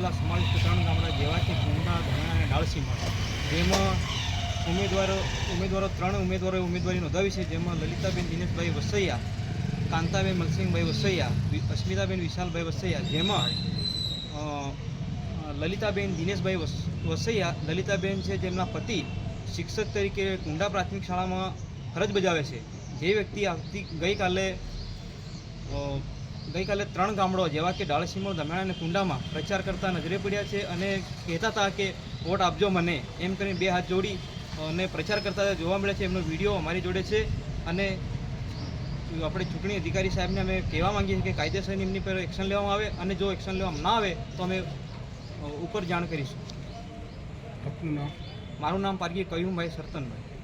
આવેલા સમાવેશ ત્રણ ગામડા જેવા કે ગુંડા, ધણા અને ડાળસીમાં જેમાં ઉમેદવારો ઉમેદવારો, ત્રણ ઉમેદવારોએ ઉમેદવારી નોંધાવી છે. જેમાં લલિતાબેન, દિનેશભાઈ વસૈયા, કાંતાબેન, મલસિંહભાઈ વસૈયા અસ્મિતાબેન, વિશાલભાઈ વસૈયા. જેમાં લલિતાબેન, દિનેશભાઈ વસૈયા, લલિતાબેન છે જેમના પતિ શિક્ષક તરીકે કુંડા પ્રાથમિક શાળામાં ફરજ બજાવે છે. જે વ્યક્તિ આવતી ગઈકાલે ગઈકાલે ત્રણ ગામડો જેવા કે ડાળસીમો દમણ અને કુંડામાં પ્રચાર કરતા નજરે પડ્યા છે અને કહેતા હતા કે વોટ આપજો મને. એમ કરીને બે હાથ જોડી અને પ્રચાર કરતા જોવા મળે છે. એમનો વીડિયો અમારી જોડે છે અને આપણે ચૂંટણી અધિકારી સાહેબને અમે કહેવા માંગીએ છીએ કે કાયદેસર એમની પર એક્શન લેવામાં આવે અને જો એક્શન લેવામાં ના આવે તો અમે ઉપર જાણ કરીશું. મારું નામ પારગી કયુમભાઈ સરતનભાઈ.